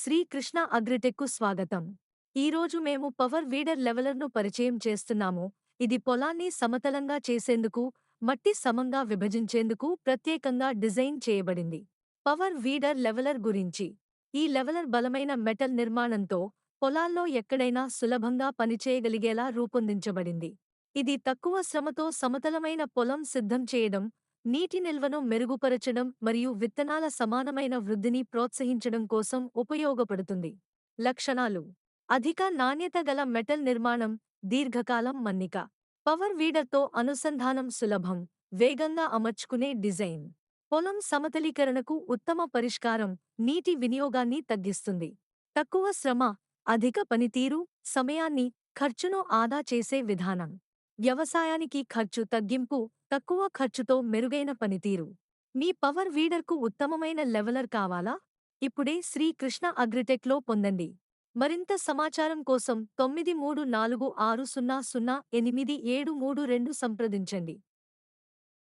శ్రీకృష్ణ అగ్రిటెక్కు స్వాగతం. ఈరోజు మేము పవర్ వీడర్ లెవెలర్ను పరిచయం చేస్తున్నాము. ఇది పొలాన్ని సమతలంగా చేసేందుకు మట్టి సమంగా విభజించేందుకు ప్రత్యేకంగా డిజైన్ చేయబడింది. పవర్ వీడర్ లెవెలర్ గురించి. ఈ లెవెలర్ బలమైన మెటల్ నిర్మాణంతో పొలాల్లో ఎక్కడైనా సులభంగా పనిచేయగలిగేలా రూపొందించబడింది. ఇది తక్కువ శ్రమతో సమతలమైన పొలం సిద్ధం చేయడం నీటి నిల్వను మెరుగుపరచడం మరియు విత్తనాల సమానమైన వృద్ధిని ప్రోత్సహించడం కోసం ఉపయోగపడుతుంది. లక్షణాలు. అధిక నాణ్యత గల మెటల్ నిర్మాణం దీర్ఘకాలం మన్నిక. పవర్ వీడర్తో అనుసంధానం సులభం. వేగంగా అమర్చుకునే డిజైన్. పొలం సమతలీకరణకు ఉత్తమ పరిష్కారం నీటి వినియోగాన్ని తగ్గిస్తుంది. తక్కువ శ్రమ అధిక పనితీరు సమయాన్ని ఖర్చును ఆదా చేసే విధానం. వ్యవసాయానికి ఖర్చు తగ్గింపు తక్కువ ఖర్చుతో మెరుగైన పనితీరు. మీ పవర్ వీడర్కు ఉత్తమమైన లెవెలర్ కావాలా? ఇప్పుడే శ్రీ కృష్ణ అగ్రిటెక్లో పొందండి. మరింత సమాచారం కోసం తొమ్మిది మూడు నాలుగు ఆరు సున్నా సున్నా ఎనిమిది ఏడు మూడు రెండు సంప్రదించండి.